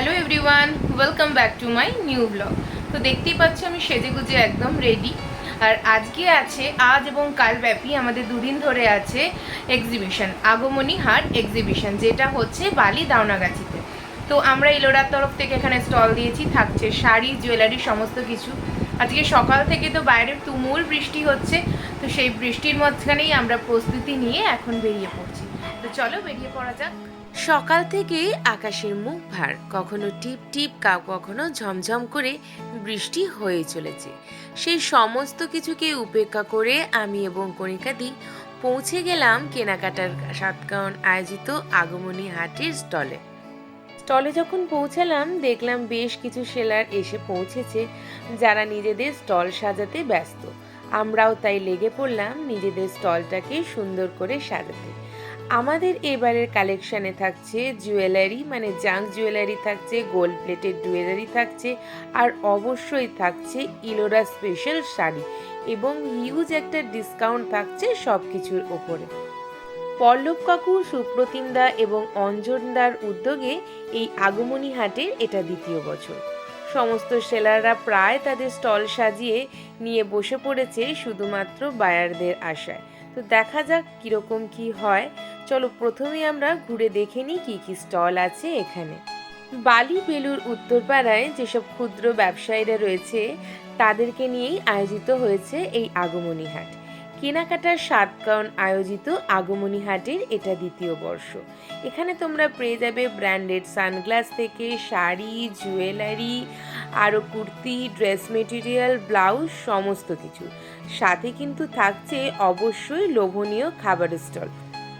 Hello everyone welcome back to my new blog তো দেখতেই পাচ্ছি আমি সেজে গুজে একদম রেডি আর আজকে আছে, আজ এবং কাল ব্যাপী আমাদের দুদিন ধরে আছে এক্সিবিশন আগমনী হাট এক্সিবিশন যেটা হচ্ছে বালি দাওনাগাছিতে। তো আমরা ইলোরার তরফ থেকে এখানে স্টল দিয়েছি, থাকছে শাড়ি জুয়েলারি সমস্ত কিছু। আজকে সকাল থেকে তো বাইরে তুমুল বৃষ্টি হচ্ছে, তো সেই বৃষ্টির মাঝখানেই আমরা প্রস্তুতি নিয়ে এখন বেরিয়ে পড়ছি। তো চলো বেরিয়ে পড়া যাক। সকাল থেকে আকাশের মুখ ভার, কখনো টিপ টিপ, কাউ কখনো ঝমঝম করে বৃষ্টি হয়ে চলেছে। সেই সমস্ত কিছুকে উপেক্ষা করে আমি এবং কণিকাদি পৌঁছে গেলাম কেনাকাটার সাতকাউন আয়োজিত আগমনী হাটের স্টলে। স্টলে যখন পৌঁছালাম, দেখলাম বেশ কিছু সেলার এসে পৌঁছেছে যারা নিজেদের স্টল সাজাতে ব্যস্ত। আমরাও তাই লেগে পড়লাম নিজেদের স্টলটাকে সুন্দর করে সাজাতে। আমাদের এবারের কালেকশানে থাকছে জুয়েলারি মানে জাঙ্ক জুয়েলারি থাকছে, গোল্ড প্লেটেড জুয়েলারি থাকছে, আর অবশ্যই থাকছে ইলোরা স্পেশাল শাড়ি এবং হিউজ একটা ডিসকাউন্ট থাকছে সব কিছুর ওপরে। পল্লব কাকু সুপ্রতিমদা এবং অঞ্জনদার উদ্যোগে এই আগমনী হাটের এটা দ্বিতীয় বছর। সমস্ত সেলাররা প্রায় তাদের স্টল সাজিয়ে নিয়ে বসে পড়েছে শুধুমাত্র বায়ারদের আশায়। তো দেখা যাক কীরকম কি হয়। চলো প্রথমে আমরা ঘুরে দেখে নিই কী কী স্টল আছে এখানে। বালি বেলুর উত্তরপাড়ায় যেসব ক্ষুদ্র ব্যবসায়ীরা রয়েছে, তাদেরকে নিয়েই আয়োজিত হয়েছে এই আগমনী হাট। কেনাকাটার সাতকাউন আয়োজিত আগমনী হাটের এটা দ্বিতীয় বর্ষ। এখানে তোমরা পেয়ে যাবে ব্র্যান্ডেড সানগ্লাস থেকে শাড়ি, জুয়েলারি, আরও কুর্তি, ড্রেস মেটেরিয়াল, ব্লাউজ, সমস্ত কিছু। সাথে কিন্তু থাকছে অবশ্যই লোভনীয় খাবার স্টল।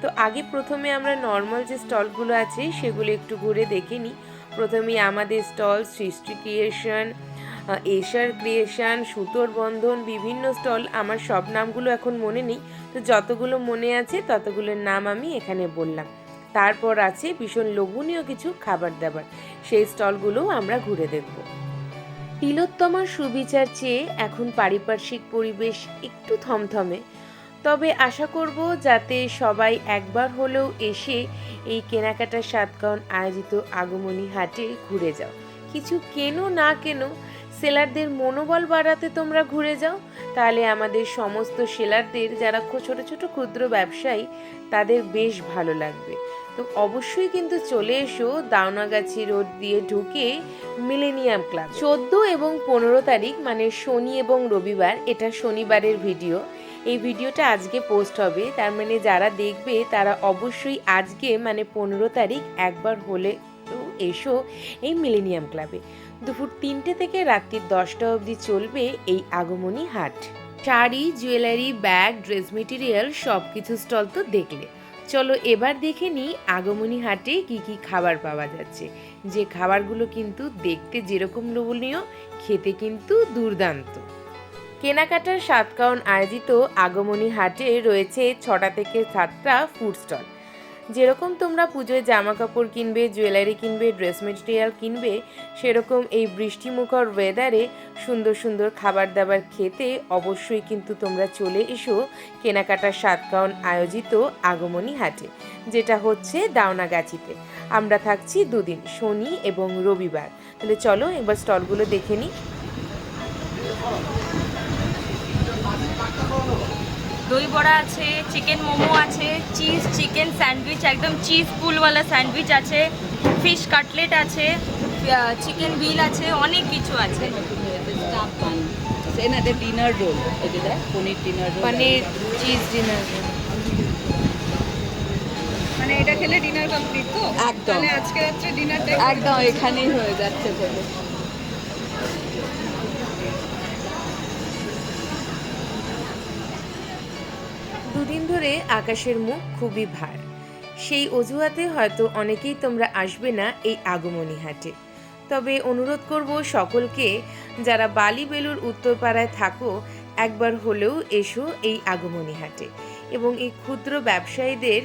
তো আগে প্রথমে আমরা নর্মাল যে স্টলগুলো আছে সেগুলো একটু ঘুরে দেখে নিই। প্রথমেই আমাদের স্টল, সৃষ্টি ক্রিয়েশন এশার ক্রিয়েশন সুতোর বন্ধন, বিভিন্ন স্টল, আমার সব নামগুলো এখন মনে নেই। তো যতগুলো মনে আছে, ততগুলোর নাম আমি এখানে বললাম। তারপর আছে ভীষণ লোভনীয় কিছু খাবার দাবার সেই স্টলগুলোও আমরা ঘুরে দেখব। তিলোত্তমার সুবিচার চেয়ে এখন পারিপার্শ্বিক পরিবেশ একটু থমথমে। তবে আশা করব যাতে সবাই একবার হলেও এসে এই কেনাকাটার সাতকাউন আয়োজিত আগমনী হাটে ঘুরে যাও। কিছু কেনো না কেনো সেলারদের মনোবল বাড়াতে তোমরা ঘুরে যাও। তাহলে আমাদের সমস্ত সেলারদের যারা ছোট ছোট ক্ষুদ্র ব্যবসায়ী, তাদের বেশ ভালো লাগবে। তো অবশ্যই কিন্তু চলে এসো দাওনাগাছি রোড দিয়ে ঢুকে মিলেনিয়াম ক্লাব। চোদ্দ এবং পনেরো তারিখ মানে শনি এবং রবিবার, এটা শনিবারের ভিডিও। এই ভিডিওটা আজকে পোস্ট হবে, তার মানে যারা দেখবে, তারা অবশ্যই আজকে মানে পনেরো তারিখ, একবার হলে এসো এই মিলেনিয়াম ক্লাবে। দুপুর তিনটে থেকে রাত্রির দশটা অবধি চলবে এই Agomoni Haat. Sari, jewellery, bag, dress material সব কিছু স্টল তো দেখলে। চলো এবার দেখে নিই আগমনী হাটে কি কি খাবার পাওয়া যাচ্ছে। যে খাবারগুলো কিন্তু দেখতে যেরকম লোভনীয়, খেতে কিন্তু দুর্দান্ত। কেনাকাটার সাতকাউন আয়োজিত আগমনী হাটে রয়েছে ছটা থেকে সাতটা ফুড স্টল যেরকম তোমরা পুজোয় জামা কাপড় কিনবে জুয়েলারি কিনবে ড্রেস মেটেরিয়াল কিনবে, সেরকম এই বৃষ্টিমুখর ওয়েদারে সুন্দর সুন্দর খাবার দাবার খেতে অবশ্যই কিন্তু তোমরা চলে এসো কেনাকাটার সাতকাউন আয়োজিত আগমনী হাটে, যেটা হচ্ছে দাওনাগাছিতে। আমরা থাকছি দুদিন, শনি এবং রবিবার। তাহলে চলো, এবার স্টলগুলো দেখে নিই। দই বড়া আছে চিকেন মোমো আছে চিজ চিকেন স্যান্ডউইচ একদম চিজ পুলওয়ালা স্যান্ডউইচ আছে ফিশ কাটলেট আছে চিকেন বিল আছে অনেক কিছু আছে। এনাদের ডিনার রোল দেখ paneer dinner roll paneer cheese dinner মানে এটা খেলে ডিনার কমপ্লিট তো? একদম। মানে আজকে রাত্রে ডিনারটা একদম এখানেই হয়ে যাচ্ছে দুদিন ধরে আকাশের মুখ খুবই ভার। সেই অজুহাতে হয়তো অনেকেই তোমরা আসবে না এই আগমনী হাটে। তবে অনুরোধ করব সকলকে, যারা বালি বেলুর উত্তরপাড়ায় থাকো, একবার হলেও এসো এই আগমনী হাটে। এবং এই ক্ষুদ্র ব্যবসায়ীদের,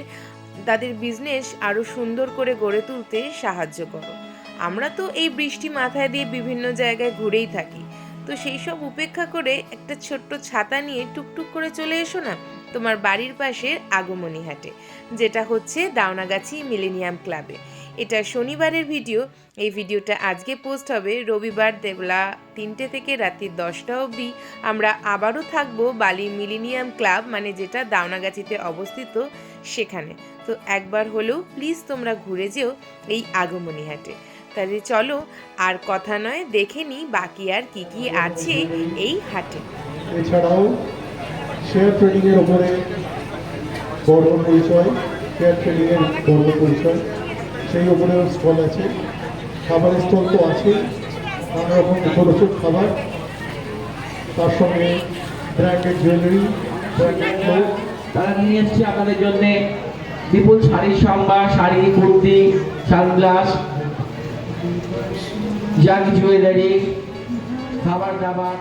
তাদের বিজনেস আরও সুন্দর করে গড়ে তুলতে সাহায্য করো। আমরা তো এই বৃষ্টি মাথায় দিয়ে বিভিন্ন জায়গায় ঘুরেই থাকি। তো সেই সব উপেক্ষা করে একটা ছোট্ট ছাতা নিয়ে টুকটুক করে চলে এসো না? তোমার বাড়ির পাশের আগমনী হাটে, যেটা হচ্ছে দাওনাগাছি মিলেনিয়াম ক্লাবে। এটা শনিবারের ভিডিও। এই ভিডিওটা আজকে পোস্ট হবে রবিবার দেবলা তিনটে থেকে রাত্রি দশটা অবধি। আমরা আবারও থাকব বালি মিলিনিয়াম ক্লাব মানে যেটা দাওনাগাছিতে অবস্থিত সেখানে। তো একবার হলেও প্লিজ তোমরা ঘুরে যেও এই আগমনী হাটে। তাহলে চলো, আর কথা নয়, দেখে নিই বাকি আর কি কি আছে এই হাটে। এছাড়াও শেয়ার ট্রেডিং এর ওপরে বর্ণ পরিচয় শেয়ার ট্রেডিং এর বর্ণ পরিচয়, সেই ওপরেও স্টল আছে। খাবারের স্টল তো আছে নানা রকম মুখরোচক খাবার। তার সঙ্গে ব্র্যান্ডেড জুয়েলারি তারা নিয়ে এসছে আপনাদের জন্য বিপুল শাড়ির সম্ভার শাড়ি, কুর্তি, সানগ্লাস জাগ জুয়েলারি খাবার দাবার।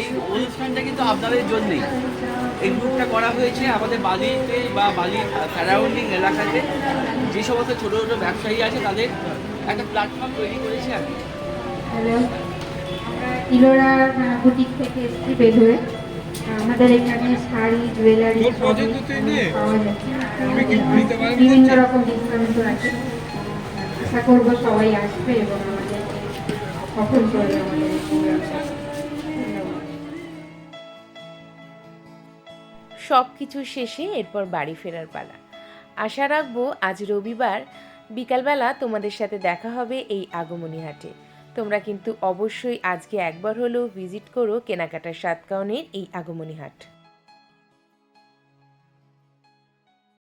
এই অনুষ্ঠানটা কিন্তু আপনাদের জন্যই। এই গ্রুপটা করা হয়েছে আমাদের বালিতে বা বালির সারাউন্ডিং এলাকাতে। যে সমস্ত ছোটো ছোটো ব্যবসায়ী আছে তাদের একটা প্ল্যাটফর্ম তৈরি করেছে আর কি হ্যালো। আমরা ইলোরা বুটিক থেকে এসেছি বেধুয়ে আমাদের এখানে শাড়ি জুয়েলারি পাওয়া যাচ্ছে। বিভিন্ন রকম ডিসকাউন্টও আছে। আশা করব সবাই আসবে এবং আমাদের সফল করবে আমাদের। সব কিছু শেষে এরপর বাড়ি ফেরার পালা। আশা রাখব আজ রবিবার বিকালবেলা তোমাদের সাথে দেখা হবে এই আগমনী হাটে। তোমরা কিন্তু অবশ্যই আজকে একবার হলেও ভিজিট করো কেনাকাটার সাতকাউনের এই আগমনী হাট।